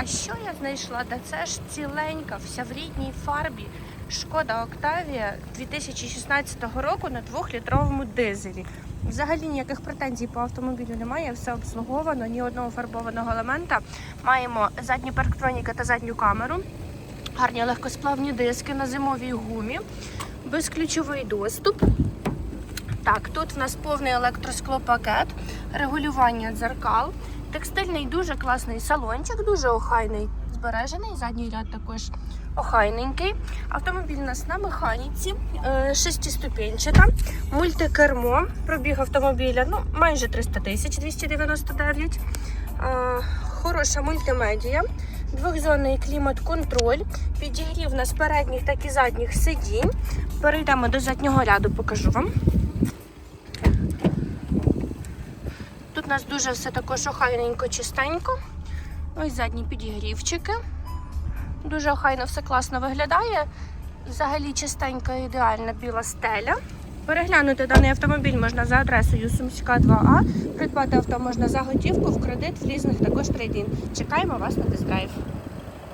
А що я знайшла? Та це ж ціленька, вся в рідній фарбі. Шкода Октавія 2016 року на 2-літровому дизелі. Взагалі ніяких претензій по автомобілю немає, все обслуговано, ні одного фарбованого елемента. Маємо задні парктроніки та задню камеру, гарні легкосплавні диски на зимовій гумі, безключовий доступ. Так, тут в нас повний електросклопакет, регулювання дзеркал, текстильний дуже класний салончик, дуже охайний, збережений. Задній ряд також охайненький. Автомобіль у нас на механіці, е, шестиступенчата, мультикермо, пробіг автомобіля ну, майже 300 тисяч 299. Е, Хороша мультимедія, двохзонний клімат-контроль, підігрів на передніх, так і задніх сидінь. Перейдемо до заднього ряду, покажу вам. У нас дуже все також охайненько, чистенько. Ось задні підігрівчики. Дуже охайно все класно виглядає. Взагалі чистенька, ідеальна біла стеля. Переглянути даний автомобіль можна за адресою Сумська 2А. Придбати авто можна за готівку, в кредит, в різних також трейдін. Чекаємо вас на тест-драйв.